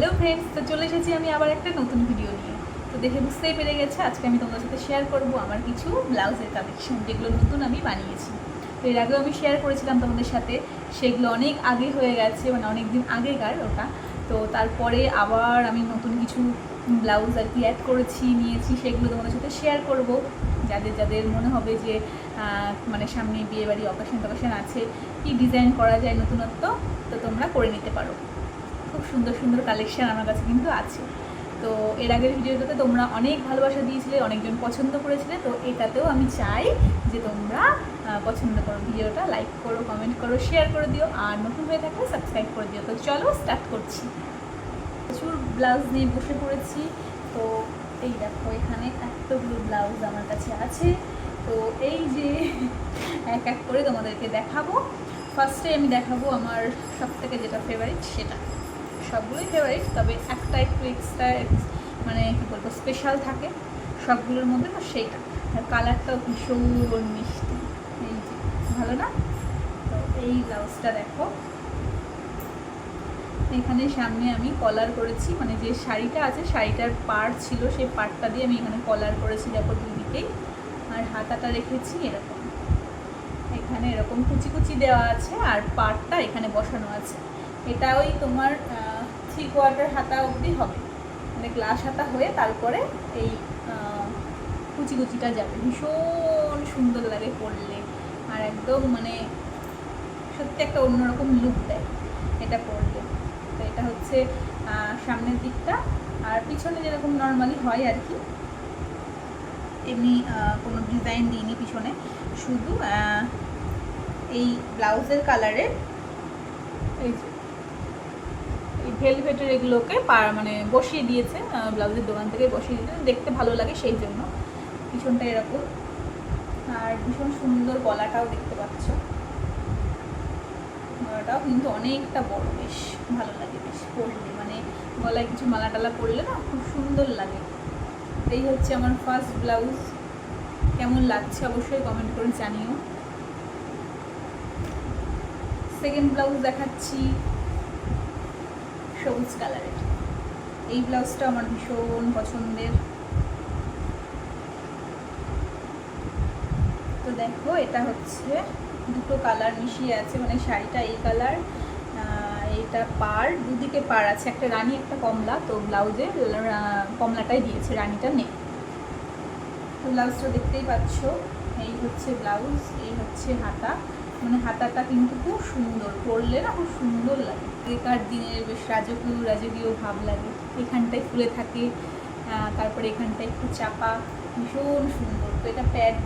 Hello friends তো চলে এসেছি আমি আবার একটা নতুন ভিডিও নিয়ে। তো দেখে বুঝতেই পেরে গেছে, আজকে আমি তোমাদের সাথে শেয়ার করব আমার কিছু ব্লাউজের কালেকশন যেগুলো নতুন আমি বানিয়েছি। তো এর আগেও আমি শেয়ার করেছিলাম তোমাদের সাথে, সেগুলো অনেক আগে হয়ে গেছে মানে অনেক দিন আগেকার ওটা। তো তারপরে আবার আমি নতুন কিছু ব্লাউজ আর কি অ্যাড করেছি, নিয়েছি, সেগুলো তোমাদের সাথে শেয়ার করব। যাদের যাদের মনে হবে যে মানে সামনে বিয়ে বাড়ি অকেশন টকেশন আছে, কি ডিজাইন করা যায় নতুনত্ব, তো তোমরা করে নিতে পারো। খুব সুন্দর সুন্দর কালেকশান আমার কাছে কিন্তু আছে। তো এর আগের ভিডিওটাতে তোমরা অনেক ভালোবাসা দিয়েছিলে, অনেকজন পছন্দ করেছিলে, তো এটাতেও আমি চাই যে তোমরা পছন্দ করো। ভিডিওটা লাইক করো কমেন্ট করো শেয়ার করে দিও, আর নতুন হয়ে থাকলে সাবস্ক্রাইব করে দিও। তো চলো স্টার্ট করছি। প্রচুর ব্লাউজ নিয়ে বসে পড়েছি। তো এই দেখো, এখানে এতগুলো ব্লাউজ আমার কাছে আছে। তো এই যে এক এক করে তোমাদেরকে দেখাবো। ফার্স্টে আমি দেখাবো আমার সব থেকে যেটা ফেভারিট সেটা। সবগুলোই ফেভারিট তবে একটা একটু এক্সট্রা মানে কী বলব স্পেশাল থাকে সবগুলোর মধ্যে, তো সেইটা। আর কালারটাও ভীষণ মিষ্টি। এই যে, ভালো না? তো এই ব্লাউজটা দেখো। এখানে সামনে আমি কলার করেছি মানে যে শাড়িটা আছে, শাড়িটার পার ছিল, সেই পাড়টা দিয়ে আমি এখানে কলার করেছি, দেখো দুদিকেই। আর হাতাটা রেখেছি এরকম। এখানে এরকম কুচি কুচি দেওয়া আছে, আর পাড়টা এখানে বসানো আছে। এটা ওই তোমার থ্রি কোয়ার্টার হাতা অবধি হবে। মানে গ্লাস হাতা হয়ে তারপরে এই কুচি কুচিটা যাবে। ভীষণ সুন্দর লাগে পরলে। আর একদম মানে সত্যি একটা অন্যরকম লুক দেয় এটা পরলে। তো এটা হচ্ছে সামনের দিকটা। আর পিছনে যেরকম নর্মালি হয় আর কি, এমনি কোনো ডিজাইন দিইনি পিছনে। শুধু এই ব্লাউজের কালারের এই যে ভেলভেটের এগুলোকে মানে বসিয়ে দিয়েছে ব্লাউজের দোকান থেকে বসিয়ে দিয়েছে। দেখতে ভালো লাগে সেই জন্য। পিছনটা এরকম। আর ভীষণ সুন্দর গলাটাও দেখতে পাচ্ছ। গলাটাও কিন্তু অনেকটা বড়, বেশ ভালো লাগে, বেশ পরলে। মানে গলায় কিছু মালা টালা পরলে না খুব সুন্দর লাগে। এই হচ্ছে আমার ফার্স্ট ব্লাউজ কেমন লাগছে অবশ্যই কমেন্ট করে জানিও। সেকেন্ড ব্লাউজ দেখাচ্ছি। সবুজ কালারের এই ব্লাউজটা আমার ভীষণ পছন্দের। তো দেখো, এটা হচ্ছে দুটো কালার মিশিয়ে আছে মানে শাড়িটা এই কালার এইটা পার, দুদিকে পার আছে। একটা রানী, একটা কমলা। তো ব্লাউজে কমলাটাই দিয়েছে রানীটা নেই তো ব্লাউজটা দেখতেই পাচ্ছ, এই হচ্ছে ব্লাউজ এই হচ্ছে হাতা। মানে হাতাটা কিন্তু খুব সুন্দর, পরলে না খুব সুন্দর লাগে। আগেকার দিনের বেশ রাজকীয় রাজকীয় ভাব লাগে। এখানটায় ফুলে থাকে তারপরে এখানটায় একটু চাপা, ভীষণ সুন্দর। তো এটা প্যাড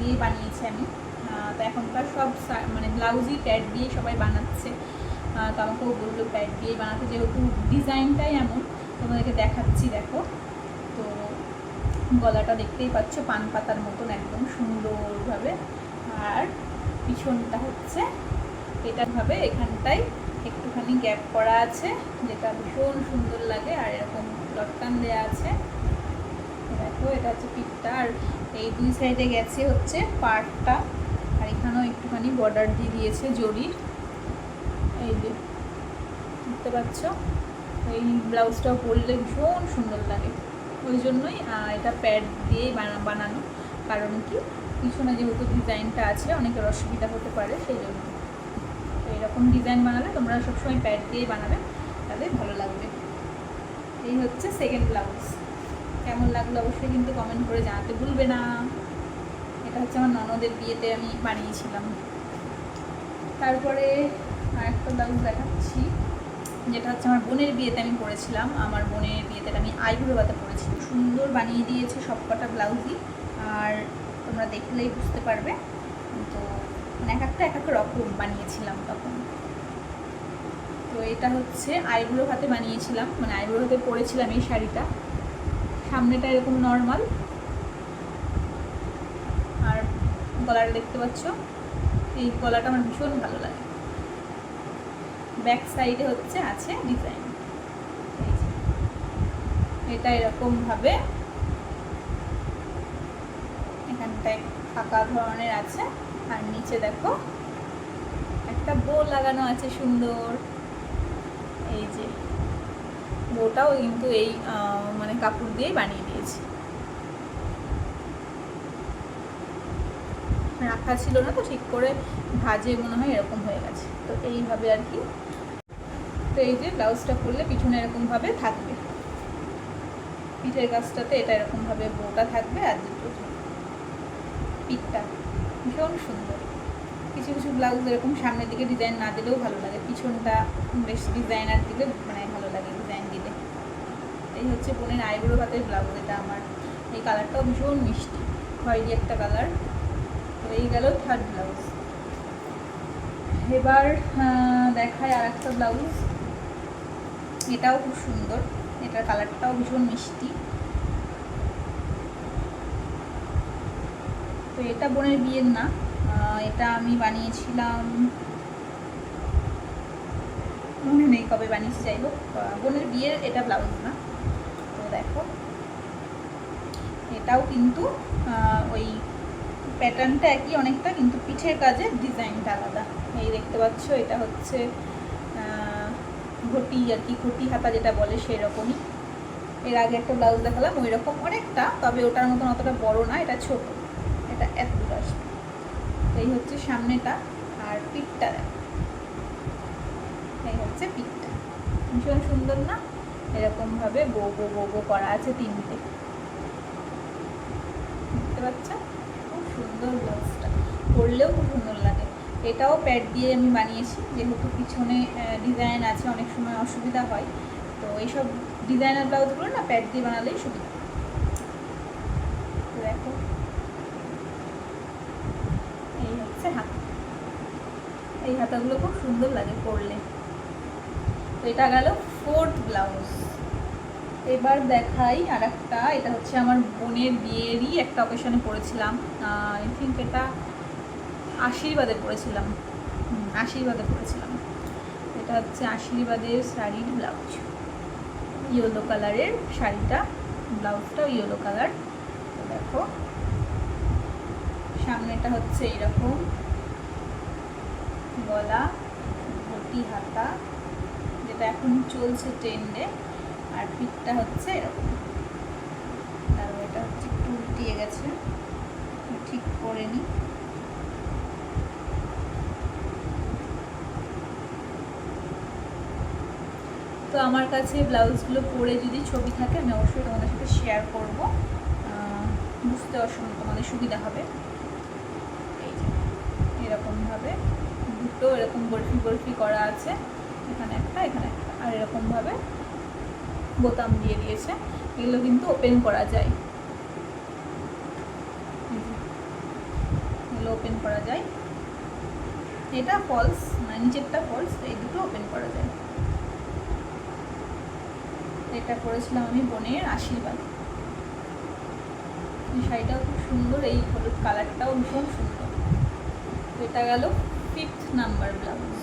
দিয়ে বানিয়েছি আমি। তো এখনকার সব মানে ব্লাউজই প্যাড দিয়ে সবাই বানাচ্ছে। তো আমাকেও বলল প্যাড দিয়ে বানাতে, যেহেতু ডিজাইনটাই এমন, তোমাদেরকে দেখাচ্ছি, দেখো। তো গলাটা দেখতেই পাচ্ছ, পান পাতার মতন একদম সুন্দরভাবে। আর পিছনটা হচ্ছে এটাভাবে এখানটায় একটুখানি গ্যাপ করা আছে, যেটা ভীষণ সুন্দর লাগে আর এরকম লটকান দেওয়া আছে। দেখো, এটা হচ্ছে পিঠটা আর এই দুই সাইডে গেছে হচ্ছে পার্টটা আর এখানেও একটুখানি বর্ডার দিয়ে দিয়েছে জরির এই যে, দেখতে পাচ্ছ? এই ব্লাউজটাও পরলে ভীষণ সুন্দর লাগে। ওই জন্যই এটা প্যাড বানা- বানানো। কারণ কি? পিছনে যেহেতু ডিজাইনটা আছে, অনেকের অসুবিধা হতে পারে, সেই জন্য। এরকম ডিজাইন বানালে তোমরা সবসময় প্যাড দিয়েই বানাবে, তাহলে ভালো লাগবে। এই হচ্ছে সেকেন্ড ব্লাউজ কেমন লাগল অবশ্যই কিন্তু কমেন্ট করে জানাতে ভুলবে না। এটা হচ্ছে আমার ননদের বিয়েতে আমি বানিয়েছিলাম। তারপরে আরেকটা ব্লাউজ দেখাচ্ছি, যেটা হচ্ছে আমার বোনের বিয়েতে আমি পরেছিলাম। আমার বোনের বিয়েতে আমি আইবুড়ো বাতা পরেছি। সুন্দর বানিয়ে দিয়েছে সবকটা ব্লাউজই আর তোমরা দেখলেই বুঝতে পারবে। তো মানে এক একটা, এক এক রকম বানিয়েছিলাম তখন। তো এটা হচ্ছে আইবুড়ো হাতে বানিয়েছিলাম মানে আইবুড়ো হাতে পরেছিলাম এই শাড়িটা। সামনেটা এরকম নর্মাল আর গলাটা দেখতে পাচ্ছ, এই গলাটা আমার ভীষণ ভালো লাগে। ব্যাক সাইডে হচ্ছে আছে ডিজাইন এটা এরকম ভাবে এখানটায় ফাঁকা ধরনের আছে। আর নিচে দেখো, একটা বো লাগানো আছে সুন্দর। এই যে বোটাও কিন্তু এই মানে কাপড় দিয়েই বানিয়ে দিয়েছি। রাখা ছিল না তো, ঠিক করে ভাজে মনে হয় এরকম হয়ে গেছে। তো এইভাবে আর কি। তো এই যে ব্লাউজটা করলে পিছনে এরকমভাবে থাকবে। পিঠের গাছটাতে এটা এরকমভাবে বউটা থাকবে আর দুটো পিঠটা। ভীষণ সুন্দর। কিছু কিছু ব্লাউজ এরকম সামনের দিকে ডিজাইন না দিলেও ভালো লাগে। পিছনটা বেশ ডিজাইনার দিলে মানে ভালো লাগে ডিজাইন দিলে। এই হচ্ছে বোনের আইব্রো হাতের ব্লাউজ এটা আমার। এই কালারটাও ভীষণ মিষ্টি। খয়েরি একটা কালার তো এই গেল থার্ড ব্লাউজ এবার দেখায় আর একটা ব্লাউজ এটাও খুব সুন্দর। এটার কালারটাও ভীষণ মিষ্টি। তো এটা বোনের বিয়ের না। এটা আমি বানিয়েছিলাম। মনে নেই কবে বানিয়েছি, যাই হোক। বোনের বিয়ের এটা ব্লাউজ না। তো দেখো। এটাও কিন্তু ওই প্যাটার্নটা একই অনেকটা, কিন্তু পিঠের কাজে ডিজাইনটা আলাদা। এই দেখতে পাচ্ছ, এটা হচ্ছে ঘটি আর কি, ঘটি হাতা যেটা বলে সেই রকমই এর আগে একটা ব্লাউজ দেখালাম ওই রকম অনেকটা, তবে ওটার মতন অতটা বড় না, এটা ছোট। এটা এত আসবে এই হচ্ছে সামনেটা আর পিঠটা এই হচ্ছে পিঠটা। ভীষণ সুন্দর না? এরকমভাবে বো বো বো বো করা আছে তিনটে। দেখতে পাচ্ছ? খুব সুন্দর ব্লাউজটা পরলেও খুব সুন্দর লাগে। এটাও প্যাড দিয়ে আমি বানিয়েছি, যেহেতু পিছনে ডিজাইন আছে, অনেক সময় অসুবিধা হয়। তো এইসব ডিজাইনার ব্লাউজগুলো না প্যাড দিয়ে বানালেই সুবিধা তো দেখো এই হচ্ছে হাতা এই হাতাগুলো খুব সুন্দর লাগে পরলে। এটা গেল ফোর্থ ব্লাউজ এবার দেখাই আর একটা এটা হচ্ছে আমার বোনের বিয়েরই একটা অকেশনে পড়েছিলাম আই থিঙ্ক এটা আশীর্বাদে পড়েছিলাম আশীর্বাদে পড়েছিলাম এটা হচ্ছে আশীর্বাদের শাড়ির ব্লাউজ ইয়েলো কালারের শাড়িটা ব্লাউজটাও ইয়েলো কালার দেখো, সামনেটা হচ্ছে এরকম। গলা ঘটি হাতা, যেটা এখন চলছে ট্রেন্ডে আর পিঠটা হচ্ছে এরকম। আর এটা হচ্ছে একটু উল্টিয়ে গেছে, ঠিক করে নি তো আমার কাছে ব্লাউজগুলো পরে যদি ছবি থাকে, আমি অবশ্যই তোমাদের সাথে শেয়ার করব। বুঝতে অসম তোমাদের সুবিধা হবে। এই যে, এরকমভাবে। দুটো এরকম বরফি বরফি করা আছে। এখানে একটা এখানে একটা। আর এরকমভাবে বোতাম দিয়ে দিয়েছে। এগুলো কিন্তু ওপেন করা যায়। এগুলো ওপেন করা যায়। এটা ফলস মানে নিচেরটা ফলস এই দুটো ওপেন করা যায়। এটা করেছিলাম আমি বোনের আশীর্বাদ। শাড়িটাও খুব সুন্দর, এই হলুদ কালারটাও ভীষণ সুন্দর। এটা গেল নাম্বার ব্লাউজ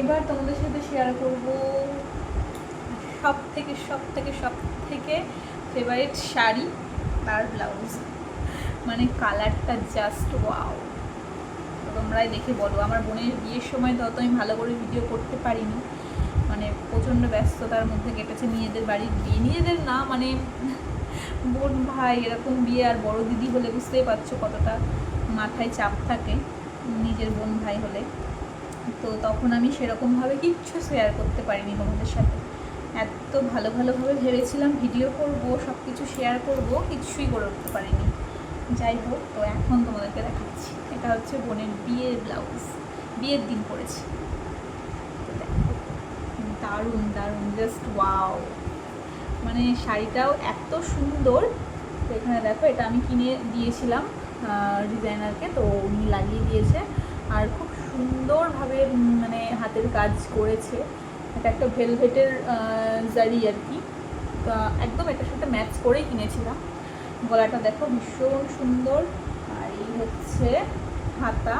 এবার তোমাদের সাথে শেয়ার করব সব থেকে সব থেকে সব থেকে ফেভারিট শাড়ি তার ব্লাউজ মানে কালারটা জাস্ট ওয়াও তোমরাই দেখে বলো। আমার বোনের বিয়ের সময় তো অত আমি ভালো করে ভিডিও করতে পারিনি। মানে প্রচণ্ড ব্যস্ততার মধ্যে কেটেছে নিজেদের বাড়ির বিয়ে। নিজেদের না মানে বোন ভাই এরকম বিয়ে আর বড় দিদি হলে বুঝতেই পারছ কতটা মাথায় চাপ থাকে। নিজের বোন ভাই হলে। তো তখন আমি সেরকমভাবে কিচ্ছু শেয়ার করতে পারিনি তোমাদের সাথে। এত ভালো ভালোভাবে ভেবেছিলাম ভিডিও করব সব কিছু শেয়ার করব, কিছুই করে উঠতে পারিনি। যাই হোক, তো এখন তোমাদেরকে দেখাচ্ছি। এটা হচ্ছে বোনের বিয়ের ব্লাউজ বিয়ের দিন পরেছি দারুণ দারুণ জাস্ট ওয়াও মানে শাড়িটাও এত সুন্দর। তো এখানে দেখো, এটা আমি কিনে দিয়েছিলাম। ডিজাইনারকে তো উনি লাগিয়ে দিয়েছে। আর খুব সুন্দরভাবে মানে হাতের কাজ করেছে। এটা একটা ভেলভেটের জারি আর কি। একদম এটার সাথে ম্যাচ করেই কিনেছিলাম। গলাটা দেখো ভীষণ সুন্দর। আর এই হচ্ছে হাতা।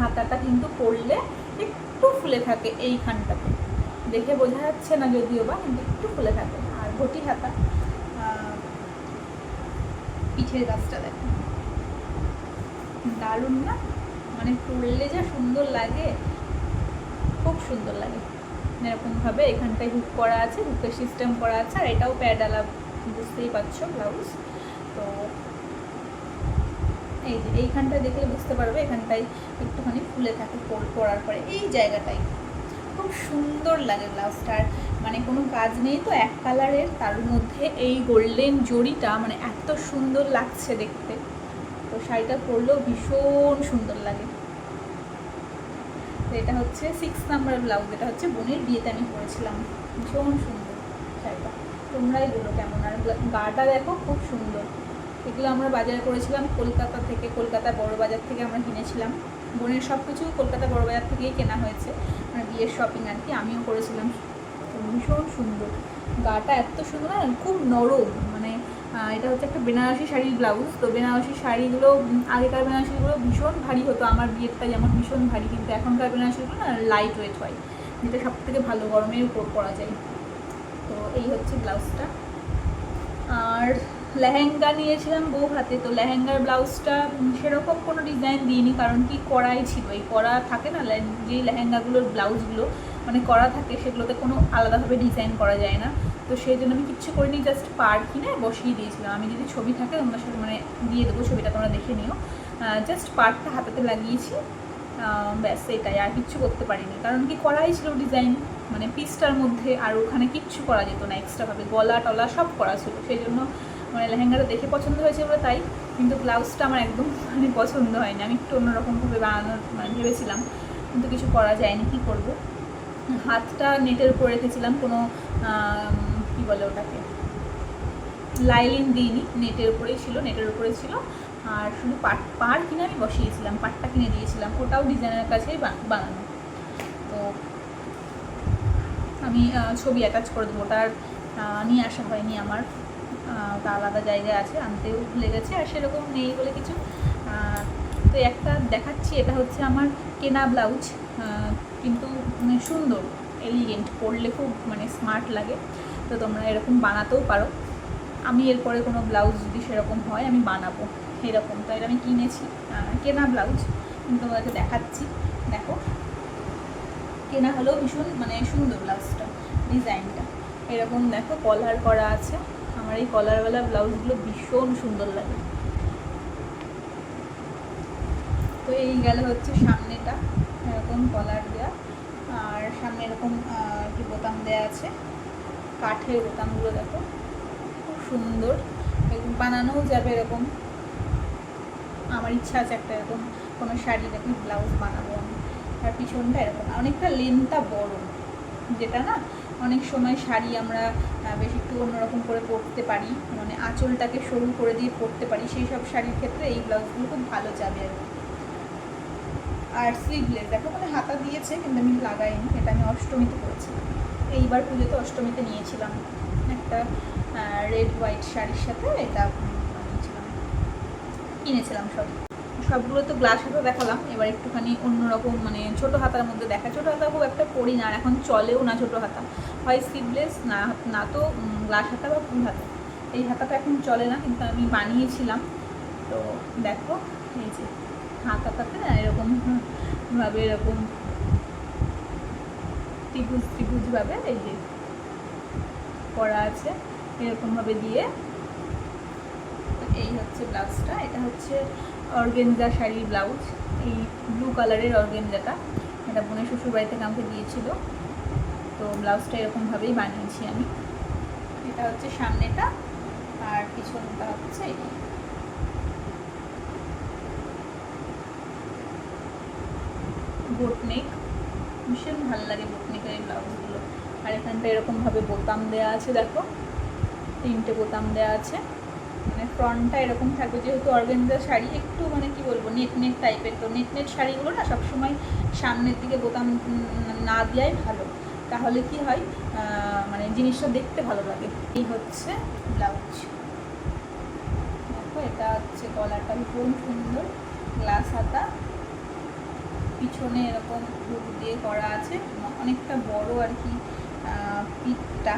হাতাটা কিন্তু পরলে একটু ফুলে থাকে এইখানটাতে। দেখে বোঝা যাচ্ছে না যদিও বা, কিন্তু একটু ফুলে থাকে। আর ঘটি হাতা। পিঠের গাছটা দেখো। দারুণ না? মানে পরলে যা সুন্দর লাগে, খুব সুন্দর লাগে। এরকমভাবে এখানটায় হুক করা আছে হুকের সিস্টেম করা আছে, আর এটাও প্যাডালা বুঝতেই পারছ ব্লাউজ তো এই যে এইখানটা দেখলে বুঝতে পারবে, এখানটায় একটুখানি ফুলে থাকে পর- পরার পরে। এই জায়গাটাই খুব সুন্দর লাগে ব্লাউজটার মানে কোনো কাজ নেই তো, এক কালারের তার মধ্যে এই গোল্ডেন জড়িটা মানে এত সুন্দর লাগছে দেখতে। তো শাড়িটা পরলেও ভীষণ সুন্দর লাগে। তো এটা হচ্ছে সিক্স নাম্বার ব্লাউজ এটা হচ্ছে বোনের বিয়েতে আমি পরেছিলাম। ভীষণ সুন্দর শাড়িটা। তোমরাই বলো কেমন? আর গাটা দেখো খুব সুন্দর। এগুলো আমরা বাজারে করেছিলাম কলকাতা থেকে কলকাতা বড় বাজার থেকে আমরা কিনেছিলাম। বোনের সব কিছু কলকাতা বড় বাজার থেকেই কেনা হয়েছে। মানে বিয়ের শপিং আর কি, আমিও করেছিলাম। ভীষণ সুন্দর। গাটা এত সুন্দর খুব নরম। এটা হচ্ছে একটা বেনারসি শাড়ির ব্লাউজ তো বেনারসি শাড়িগুলো আগেকার বেনারসিগুলো ভীষণ ভারী হতো। আমার বিয়েরটা যেমন ভীষণ ভারী, কিন্তু এখনকার বেনারসিগুলো না লাইট ওয়েট হয়, যেটা সব থেকে ভালো গরমের উপর পরা যায়। তো এই হচ্ছে ব্লাউজটা আর লেহেঙ্গা নিয়েছিলাম বউ হাতে তো লেহেঙ্গার ব্লাউজটা সেরকম কোনো ডিজাইন দিইনি, কারণ কি করাই ছিল? এই করা থাকে না যে লেহেঙ্গাগুলোর ব্লাউজগুলো মানে করা থাকে, সেগুলোতে কোনো আলাদাভাবে ডিজাইন করা যায় না। তো সেই জন্য আমি কিচ্ছু করিনি জাস্ট পার কিনে বসিয়ে দিয়েছিলাম। আমি যদি ছবি থাকে তোমার সাথে মানে দিয়ে দেবো ছবিটা, তোমরা দেখে নিও। জাস্ট পার্টটা হাতাতে লাগিয়েছি। ব্যাস, এটাই। আর কিচ্ছু করতে পারিনি। কারণ কি, করাই ছিল ডিজাইন মানে পিসটার মধ্যে আর ওখানে কিচ্ছু করা যেত না এক্সট্রাভাবে গলা টলা সব করা ছিল। সেই জন্য মানে লেহেঙ্গাটা দেখে পছন্দ হয়েছে বলে তাই। কিন্তু ব্লাউজটা আমার একদম মানে পছন্দ হয়নি। আমি একটু অন্যরকমভাবে বানানোর মানে ভেবেছিলাম। কিন্তু কিছু করা যায়নি, কী করব? হাতটা নেটের উপর রেখেছিলাম, কোনো কি বলে ওটাকে? লাইলিন দিইনি, নেটের উপরেই ছিল, নেটের উপরে ছিল। আর শুধু পাট পাড় কিনে আমি বসিয়েছিলাম, পাটটা কিনে দিয়েছিলাম, ওটাও ডিজাইনের কাছেই বানানো। তো আমি ছবি অ্যাটাচ করে দেবো ওটার নিয়ে আসা হয়নি আমার। তা আলাদা জায়গায় আছে, আনতেও ভুলে গেছে, আর সেরকম নেই বলে কিছু। তো একটা দেখাচ্ছি, এটা হচ্ছে আমার কেনা ব্লাউজ। কিন্তু মানে সুন্দর এলিগেন্ট পরলে খুব মানে স্মার্ট লাগে। তো তোমরা এরকম বানাতেও পারো। আমি এরপরে কোনো ব্লাউজ যদি সেরকম হয়, আমি বানাবো এরকম। তো এটা আমি কিনেছি কেনা ব্লাউজ কিন্তু তোমাদেরকে দেখাচ্ছি। দেখো। কেনা হলেও ভীষণ মানে সুন্দর ব্লাউজটা ডিজাইনটা এরকম দেখো কলার করা আছে। আমার এই কলারওয়ালা ব্লাউজগুলো ভীষণ সুন্দর লাগে। তো এই গেল হচ্ছে সামনেটা। এরকম কলার সামনে এরকম কি বোতাম দেওয়া আছে। কাঠের বোতামগুলো দেখো, খুব সুন্দর। এরকম বানানোও যাবে এরকম। আমার ইচ্ছা আছে একটা এরকম কোনো শাড়ি এরকম ব্লাউজ বানাবো আমি। আর পিছনটা এরকম, অনেকটা লেনটা বড়। যেটা না, অনেক সময় শাড়ি আমরা বেশ একটু অন্যরকম করে পরতে পারি। মানে আঁচলটাকে সরু করে দিয়ে পরতে পারি। সেই সব শাড়ির ক্ষেত্রে এই ব্লাউজগুলো খুব ভালো যাবে আর কি। আর স্লিভলেস দেখো মানে হাতা দিয়েছে কিন্তু আমি লাগাইনি এটা আমি অষ্টমীতে করেছিলাম এইবার পুজোতে অষ্টমীতে নিয়েছিলাম একটা রেড হোয়াইট শাড়ির সাথে এটা উম, বানিয়েছিলাম কিনেছিলাম সব। সবগুলো তো গ্লাস হাতা দেখালাম এবার একটুখানি অন্যরকম মানে ছোট হাতার মধ্যে দেখা। ছোট হাতা খুব একটা পরি না আর এখন চলেও না ছোট হাতা। হয় স্লিভলেস না না তো গ্লাস হাতা বা ফুল হাতা। এই হাতাটা এখন চলে না কিন্তু আমি বানিয়েছিলাম। তো দেখো এই যে। হাতাটাতে না এরকম ভাবে এরকম ত্রিভুজ ভাবে এই যে করা আছে, এরকম ভাবে দিয়ে এই হচ্ছে ব্লাউজটা। এটা হচ্ছে অর্গেনজা শাড়ির ব্লাউজ। এই ব্লু কালারের অর্গেনজাটা। এটা বোনের শ্বশুর বাড়ি থেকে আমাকে দিয়েছিল। তো ব্লাউজটা এরকমভাবেই বানিয়েছি আমি। এটা হচ্ছে সামনেটা, আর পিছনটা হচ্ছে এই বোটনেক ভীষণ ভালো লাগে বোটনেকের এই ব্লাউজগুলো আর এখানটা এরকমভাবে বোতাম দেওয়া আছে, দেখো। তিনটে বোতাম দেওয়া আছে। মানে ফ্রন্টটা এরকম থাকবে, যেহেতু অর্গেনজা শাড়ি, একটু মানে কি বলব নেট নেট টাইপের তো নেট নেট শাড়িগুলো না সবসময় সামনের দিকে বোতাম না দেওয়াই ভালো। তাহলে কি হয় মানে জিনিসটা দেখতে ভালো লাগে। এই হচ্ছে ব্লাউজ। দেখো, এটা হচ্ছে গলাটা ভীষণ সুন্দর গ্লাস হাতা। পিছনে এরকম হুক দিয়ে করা আছে, অনেকটা বড় আর কি পিঠটা।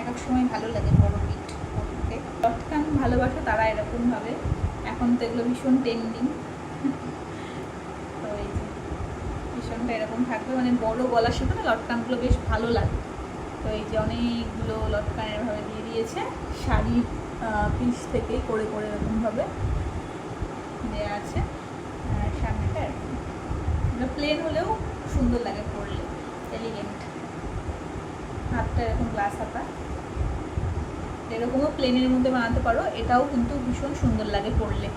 এক এক সময় ভালো লাগে বড় পিঠ পরতে লটকান ভালোবাসে তারা এরকমভাবে এখন তো এগুলো ভীষণ ট্রেন্ডিং তো এই যে ভীষণ লটকানটা এরকম থাকবে। মানে বড় গলার সাথে না লটকানগুলো বেশ ভালো লাগে। তো এই যে অনেকগুলো লটকান এরভাবে দিয়ে দিয়েছে। শাড়ির পিস থেকেই করে করে এরকমভাবে দেওয়া আছে। আর এরকম প্লেন হলেও সুন্দর লাগে পরলে এলিগেন্ট হাতটা এরকম গ্লাস হাতা। এরকমও প্লেনের মধ্যে বানাতে পারো, এটাও কিন্তু ভীষণ সুন্দর লাগে পরলে।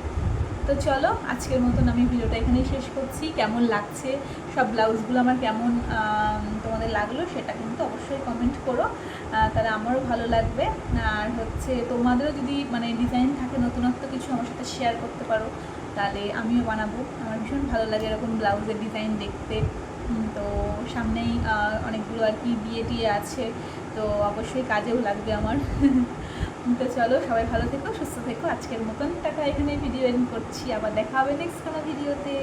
তো চলো, আজকের মতন আমি ভিডিওটা এখানেই শেষ করছি। কেমন লাগছে, সব ব্লাউজগুলো আমার কেমন তোমাদের লাগল সেটা কিন্তু অবশ্যই কমেন্ট করো। তাহলে আমারও ভালো লাগবে। আর হচ্ছে তোমাদেরও যদি মানে ডিজাইন থাকে নতুনত্ব কিছু আমার সাথে শেয়ার করতে পারো তাহলে আমিও বানাবো। আমার ভীষণ ভালো লাগে এরকম ব্লাউজের ডিজাইন দেখতে। তো সামনেই অনেকগুলো আর কি বিয়ে টিয়ে আছে, তো অবশ্যই কাজেও লাগবে আমার। তো চলো, সবাই ভালো থেকো, সুস্থ থেকো। আজকের মতন টাকা এখানে ভিডিও এডিট করছি। আবার দেখা হবে নেক্সট কোনো ভিডিওতে